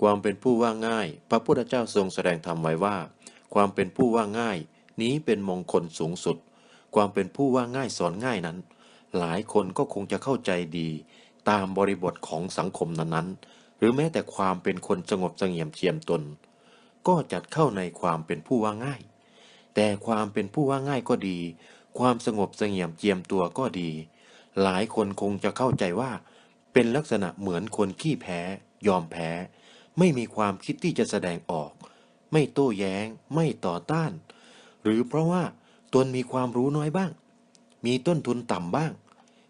ความเป็นผู้ว่าง่าย พระพุทธเจ้าทรงแสดงธรรมไว้ว่า ความเป็นผู้ว่าง่าย นี้เป็นมงคลสูงสุด ความเป็นผู้ว่าง่ายสอนง่ายนั้น หลายคนก็คงจะเข้าใจดี ตามบริบทของสังคมนั้นๆ หรือแม้แต่ความเป็นคนสงบเสงี่ยมเจียมตน ก็จัดเข้าในความเป็นผู้ว่าง่าย แต่ความเป็นผู้ว่าง่ายก็ดี ความสงบเสงี่ยมเจียมตัวก็ดี หลายคนคงจะเข้าใจว่า เป็นลักษณะเหมือนคนขี้แพ้ ยอมแพ้ ไม่มีความคิดที่จะแสดงออก ไม่โต้แย้ง ไม่ต่อต้าน หรือเพราะว่าตนมีความรู้น้อยบ้าง มีต้นทุนต่ำบ้าง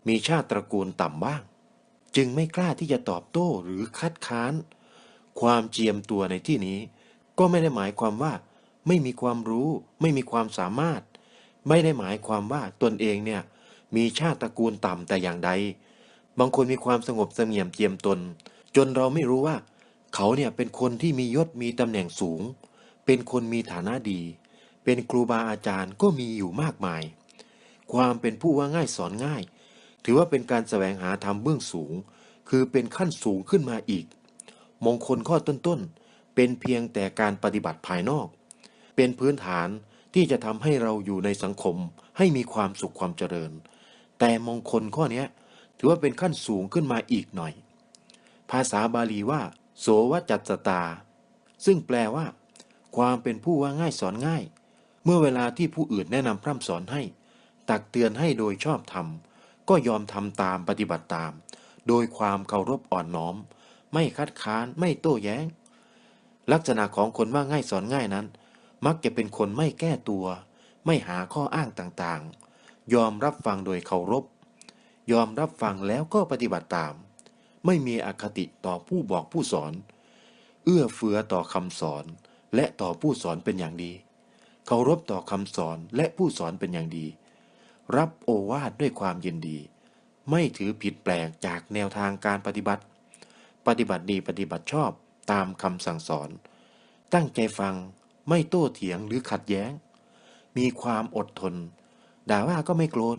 มีชาติตระกูลต่ำบ้าง จึงไม่กล้าที่จะตอบโต้หรือคัดค้าน ความเจียมตัวในที่นี้ ก็ไม่ได้หมายความว่า ไม่มีความรู้ ไม่มีความสามารถ ไม่ได้หมายความว่าตนเองเนี่ยมีชาติตระกูลต่ำแต่อย่างใด บางคนมีความสงบเสงี่ยมเจียมตน จนเราไม่รู้ว่า เขาเนี่ยเป็นคนที่มียศมีตำแหน่งสูง เป็นคนมีฐานะดี เป็นครูบาอาจารย์ก็มีอยู่มากมาย ความเป็นผู้ว่าง่ายสอนง่าย ถือว่าเป็นการแสวงหาธรรมเบื้องสูง คือเป็นขั้นสูงขึ้นมาอีก มงคลข้อต้นๆ เป็นเพียงแต่การปฏิบัติภายนอก เป็นพื้นฐานที่จะทำให้เราอยู่ในสังคมให้มีความสุขความเจริญ แต่มงคลข้อนี้ถือว่าเป็นขั้นสูงขึ้นมาอีกหน่อย ภาษาบาลีว่า โสวจัตตา ซึ่งแปลว่า ความเป็นผู้ว่าง่ายสอนง่าย เมื่อเวลาที่ผู้อื่นแนะนำพร่ำสอนให้ ตักเตือนให้โดยชอบธรรม ก็ยอมทำตามปฏิบัติตาม โดยความเคารพอ่อนน้อม ไม่คัดค้านไม่โต้แย้ง ลักษณะของคนว่าง่ายสอนง่ายนั้น มักจะเป็นคนไม่แก้ตัว ไม่หาข้ออ้างต่างๆ ยอมรับฟังโดยเคารพ ยอมรับฟังแล้วก็ปฏิบัติตาม ไม่มีอคติต่อผู้บอกผู้สอน เอื้อเฟื้อต่อคำสอน และต่อผู้สอนเป็นอย่างดี เคารพต่อคำสอนและผู้สอนเป็นอย่างดี รับโอวาทด้วยความยินดี ไม่ถือผิดแปลกจากแนวทางการปฏิบัติ ปฏิบัติดีปฏิบัติชอบตามคำสั่งสอน ตั้งใจฟังไม่โต้เถียงหรือขัดแย้ง มีความอดทน ด่าว่าก็ไม่โกรธ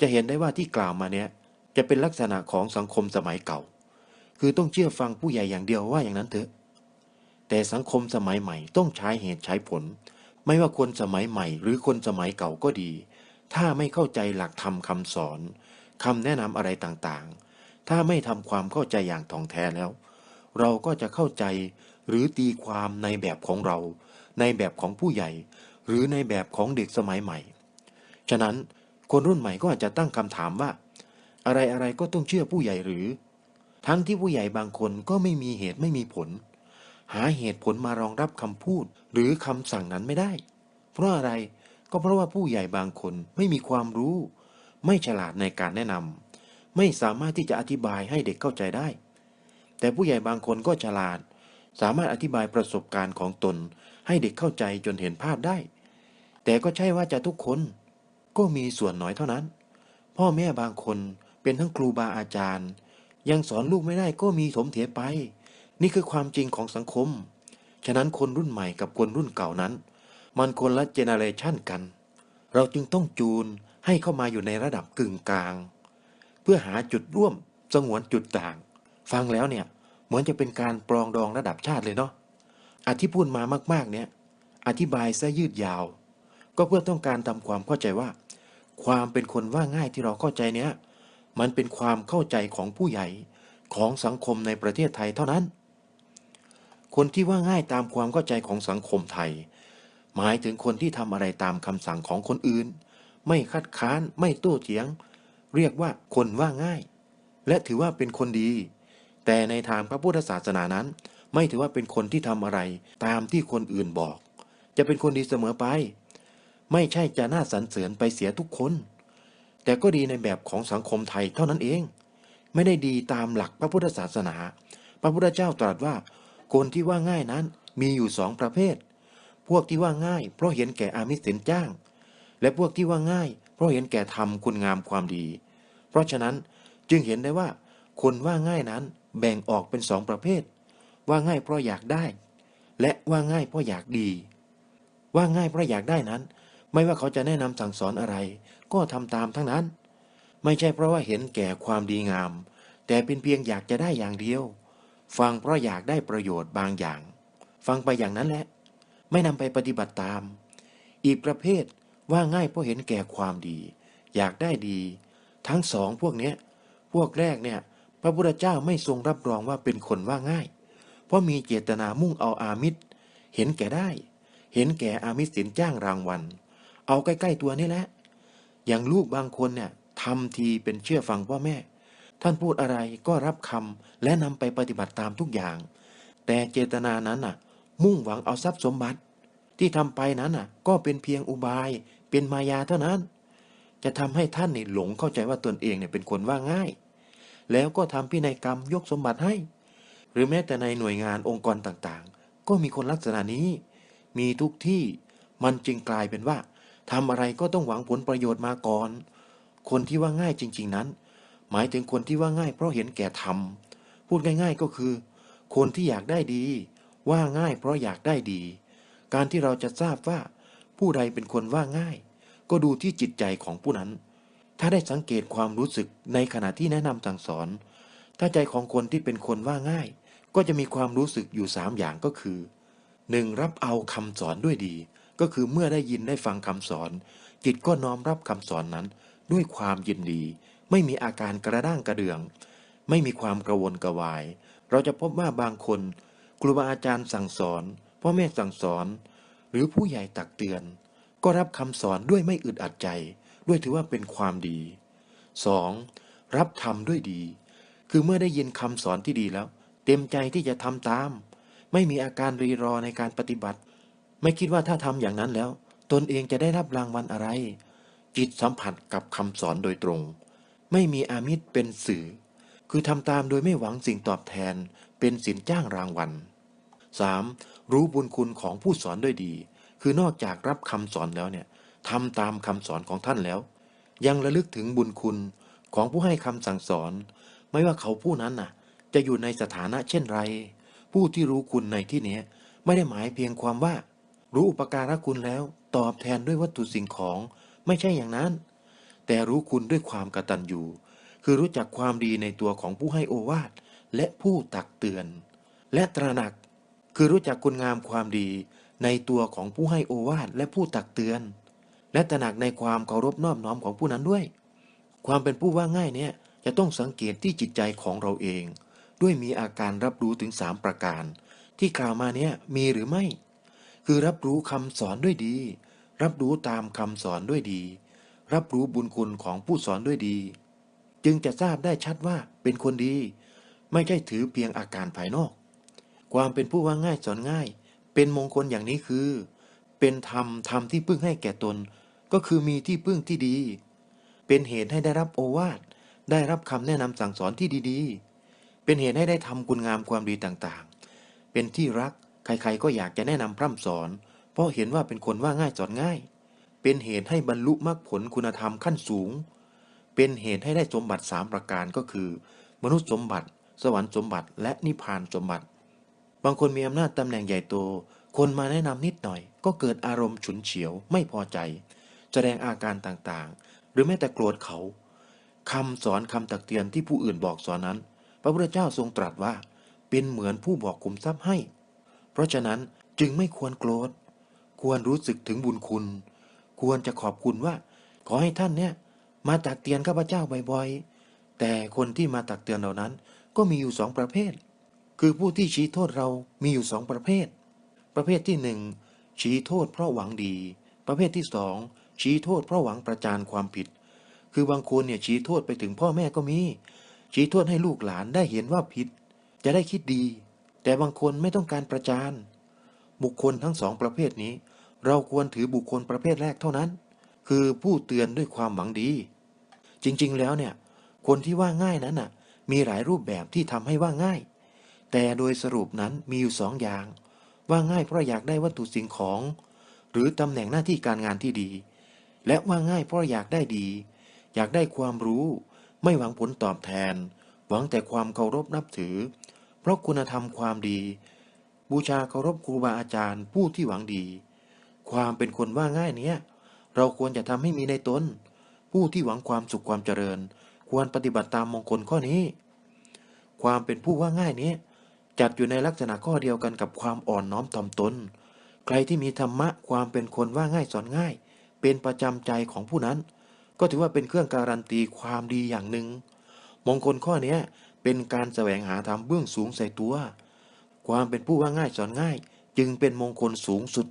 จะเห็นได้ว่าที่กล่าวมาเนี้ย จะเป็นลักษณะของสังคมสมัยเก่า คือต้องเชื่อฟังผู้ใหญ่อย่างเดียวว่าอย่างนั้นเถอะ แต่สังคมสมัยใหม่ต้องใช้เหตุใช้ผล ไม่ว่าคนสมัยใหม่ หรือคนสมัยเก่าก็ดี ถ้าไม่เข้าใจหลักธรรมคำสอนคำแนะนำอะไรต่างๆ ถ้าไม่ทำความเข้าใจอย่างท่องแท้แล้ว เราก็จะเข้าใจหรือตีความในแบบของเรา ในแบบของผู้ใหญ่ หรือในแบบของเด็กสมัยใหม่ ฉะนั้นคนรุ่นใหม่ก็อาจจะตั้งคำถามว่า อะไรอะไรก็ต้องเชื่อผู้ใหญ่หรือ ทั้งที่ผู้ใหญ่บางคนก็ไม่มีเหตุไม่มีผล หาเหตุผลมารองรับคำพูดหรือคำสั่งนั้นไม่ได้ เพราะอะไรก็เพราะว่าผู้ใหญ่บางคนไม่มีความรู้ ไม่ฉลาดในการแนะนำไม่สามารถที่จะอธิบายให้เด็กเข้าใจได้ แต่ผู้ใหญ่บางคนก็ฉลาด สามารถอธิบายประสบการณ์ของตน ให้เด็กเข้าใจจนเห็นภาพได้ แต่ก็ใช่ว่าจะทุกคน ก็มีส่วนน้อยเท่านั้น พ่อแม่บางคน เป็นทั้งครูบาอาจารย์ ยังสอนลูกไม่ได้ก็มีสมเถไป นี่คือความจริงของสังคม ฉะนั้นคนรุ่นใหม่กับคนรุ่นเก่านั้น มันคนละเจเนเรชันกัน เราจึงต้องจูนให้เข้ามาอยู่ในระดับกึ่งกลาง เพื่อหาจุดร่วมสงวนจุดต่าง ฟังแล้วเนี่ยเหมือนจะเป็นการปรองดองระดับชาติเลยเนาะอธิพูดมามากๆเนี่ยอธิบายซะยืดยาว ก็เพื่อต้องการทำความเข้าใจว่า ความเป็นคนว่าง่ายที่เราเข้าใจเนี้ย มันเป็นความเข้าใจของผู้ใหญ่ของสังคมในประเทศไทยเท่านั้น คนที่ว่าง่ายตามความเข้าใจของสังคมไทย หมายถึงคนที่ทำอะไรตามคำสั่งของคนอื่น ไม่คัดค้านไม่โต้เถียง เรียกว่าคนว่าง่าย และถือว่าเป็นคนดี แต่ในทางพระพุทธศาสนานั้น ไม่ถือว่าเป็นคนที่ทำอะไรตามที่คนอื่นบอก จะเป็นคนดีเสมอไป ไม่ใช่จะน่าสรรเสริญไปเสียทุกคน แต่ก็ดีในแบบของสังคมไทยเท่านั้นเอง ไม่ได้ดีตามหลักพระพุทธศาสนา พระพุทธเจ้าตรัสว่า คนที่ว่าง่ายนั้นมีอยู่สองประเภท พวกที่ว่าง่าย เพราะเห็นแก่อามิสเสนจ้าง และพวกที่ว่าง่าย เพราะเห็นแก่ทำคุณงามความดี เพราะฉะนั้นจึงเห็นได้ว่า คนว่าง่ายนั้นแบ่งออกเป็นสองประเภท ว่าง่ายเพราะอยากได้ และว่าง่ายเพราะอยากดี ว่าง่ายเพราะอยากได้นั้น ไม่ว่าเขาจะแนะนำสั่งสอนอะไร ก็ทำตามทั้งนั้น ไม่ใช่เพราะว่าเห็นแก่ความดีงาม แต่เป็นเพียงอยากจะได้อย่างเดียว ฟังเพราะอยากได้ประโยชน์บางอย่าง ฟังไปอย่างนั้นแหละ ไม่นำไปปฏิบัติตาม อีกประเภทว่าง่ายเพราะเห็นแก่ความดี อยากได้ดี ทั้งสองพวกเนี้ยพวกแรกเนี่ย พระพุทธเจ้าไม่ทรงรับรองว่าเป็นคนว่าง่าย เพราะมีเจตนามุ่งเอาอามิตร เห็นแก่ได้ เห็นแก่อามิตรสินจ้างรางวัล เอาใกล้ ๆ ตัวนี่แหละ อย่างลูกบางคนเนี่ยทำทีเป็นเชื่อฟังพ่อแม่ ท่านพูดอะไรก็รับคำและนำไปปฏิบัติตามทุกอย่าง แต่เจตนานั้นน่ะ มุ่งหวังเอาทรัพย์สมบัติ ที่ทำไปนั้นน่ะ ก็เป็นเพียงอุบาย เป็นมายาเท่านั้น จะทำให้ท่านนี่หลงเข้าใจว่าตนเองเนี่ยเป็นคนว่าง่าย แล้วก็ทำพินัยกรรมยกสมบัติให้ หรือแม้แต่ในหน่วยงานองค์กรต่างๆ ก็มีคนลักษณะนี้ มีทุกที่มันจึงกลายเป็นว่า ทำอะไรก็ต้องหวังผลประโยชน์มาก่อน คนที่ว่าง่ายจริง ๆนั้น หมายถึงคนที่ว่าง่ายเพราะเห็นแก่ธรรมพูดง่าย ๆก็คือ คนที่อยากได้ดี ว่าง่ายเพราะอยากได้ดี การที่เราจะทราบว่า ผู้ใดเป็นคนว่าง่าย ก็ดูที่จิตใจของผู้นั้น ถ้าได้สังเกตความรู้สึกในขณะที่แนะนำสั่งสอน ถ้าใจของคนที่เป็นคนว่าง่าย ก็จะมีความรู้สึกอยู่สามอย่างก็คือหนึ่งรับเอาคำสอนด้วยดี ก็คือเมื่อได้ยินได้ฟังคำสอน จิตก็น้อมรับคำสอนนั้น ด้วยความยินดี ไม่มีอาการกระด้างกระเดือง ไม่มีความกระวนกระวาย เราจะพบว่าบางคน ครูบาอาจารย์สั่งสอน พ่อแม่สั่งสอน หรือผู้ใหญ่ตักเตือน ก็รับคำสอนด้วยไม่อึดอัดใจ ด้วยถือว่าเป็นความดี 2. รับทำด้วยดี คือเมื่อได้ยินคำสอนที่ดีแล้ว เต็มใจที่จะทำตาม ไม่มีอาการรีรอในการปฏิบัติ ไม่คิดว่าถ้าทำอย่างนั้นแล้ว ตนเองจะได้รับรางวัลอะไร จิตสัมผัสกับคำสอนโดยตรง ไม่มีอามิตรเป็นสื่อ คือทำตามโดยไม่หวังสิ่งตอบแทน เป็นสินจ้างรางวัล 3. รู้บุญคุณของผู้สอนด้วยดี คือนอกจากรับคำสอนแล้วเนี่ยทำตามคำสอนของท่านแล้ว ยังระลึกถึงบุญคุณของผู้ให้คำสั่งสอน ไม่ว่าเขาผู้นั้นน่ะ จะอยู่ในสถานะเช่นไร ผู้ที่รู้คุณในที่เนี้ยไม่ได้หมายเพียงความว่า รู้อุปการะคุณแล้ว ตอบแทนด้วยวัตถุสิ่งของไม่ใช่อย่างนั้น แต่รู้คุณด้วยความกตัญญูคือรู้จักความดีในตัวของผู้ให้โอวาทและผู้ตักเตือน และตระหนักคือรู้จักคุณงามความดีในตัวของผู้ให้โอวาทและผู้ตักเตือน และตระหนักในความเคารพนอบน้อมของผู้นั้นด้วย ความเป็นผู้ว่าง่ายเนี่ยจะต้องสังเกตที่จิตใจของเราเอง ด้วยมีอาการรับรู้ถึงสามประการ ที่กล่าวมาเนี่ยมีหรือไม่ คือรับรู้คำสอนด้วยดี รับรู้ตามคำสอนด้วยดี รับรู้บุญคุณของผู้สอนด้วยดี จึงจะทราบได้ชัดว่าเป็นคนดี ไม่ใช่ถือเพียงอาการภายนอก ความเป็นผู้ว่าง่ายสอนง่าย เป็นมงคลอย่างนี้คือ เป็นธรรมธรรมที่พึ่งให้แก่ตน ก็คือมีที่พึ่งที่ดี เป็นเหตุให้ได้รับโอวาทได้รับคำแนะนำสั่งสอนที่ดีๆ เป็นเหตุให้ได้ทำคุณงามความดีต่างๆ เป็นที่รัก ใครๆก็อยากจะแนะนำพร่ำสอน เพราะเห็นว่าเป็นคนว่าง่ายสอนง่าย เป็นเหตุให้บรรลุมรรคผลคุณธรรมขั้นสูง เป็นเหตุให้ได้สมบัติสามประการก็คือ มนุษย์สมบัติ สวรรค์สมบัติ และนิพพานสมบัติ บางคนมีอำนาจตำแหน่งใหญ่โต คนมาแนะนำนิดหน่อย ก็เกิดอารมณ์ฉุนเฉียวไม่พอใจ แสดงอาการต่างๆ หรือแม้แต่โกรธเขาคำสอนคำตักเตือนที่ผู้อื่นบอกสอนนั้น พระพุทธเจ้าทรงตรัสว่า เป็นเหมือนผู้บอกคุมทรัพย์ให้ เพราะฉะนั้นจึงไม่ควรโกรธ ควรรู้สึกถึงบุญคุณ ควรจะขอบคุณว่า ขอให้ท่านเนี่ยมาตักเตือนข้าพเจ้าบ่อยๆ แต่คนที่มาตักเตือนเหล่านั้น ก็มีอยู่สองประเภท คือผู้ที่ชี้โทษเรามีอยู่สองประเภท ประเภทที่หนึ่งชี้โทษเพราะหวังดี ประเภทที่สองชี้โทษเพราะหวังประจานความผิด คือบางคนเนี่ยชี้โทษไปถึงพ่อแม่ก็มี ชี้โทษให้ลูกหลานได้เห็นว่าผิด จะได้คิดดี แต่บางคนไม่ต้องการประจาน บุคคลทั้งสองประเภทนี้ เราควรถือบุคคลประเภทแรกเท่านั้น คือผู้เตือนด้วยความหวังดี จริงๆ แล้วเนี่ย คนที่ว่าง่ายนั้นน่ะ มีหลายรูปแบบที่ทำให้ว่าง่าย แต่โดยสรุปนั้นมีอยู่สองอย่าง ว่าง่ายเพราะอยากได้วัตถุสิ่งของ หรือตำแหน่งหน้าที่การงานที่ดี และว่าง่ายเพราะอยากได้ดี อยากได้ความรู้ ไม่หวังผลตอบแทน หวังแต่ความเคารพนับถือ เพราะคุณธรรมความดี บูชาเคารพครูบาอาจารย์ผู้ที่หวังดี ความเป็นคนว่าง่ายเนี้ย เราควรจะทำให้มีในตน ผู้ที่หวังความสุขความเจริญ ควรปฏิบัติตามมงคลข้อนี้ ความเป็นผู้ว่าง่ายนี้ จัดอยู่ในลักษณะข้อเดียวกันกับความอ่อนน้อมถ่อมตน ใครที่มีธรรมะความเป็นคนว่าง่ายสอนง่าย เป็นประจำใจของผู้นั้น ก็ถือว่าเป็นเครื่องการันตีความดีอย่างหนึ่งมงคลข้อนี้ เป็นการแสวงหาธรรมเบื้องสูงใส่ตัว ความเป็นผู้ว่าง่ายสอนง่าย จึงเป็นมงคลสูงสุด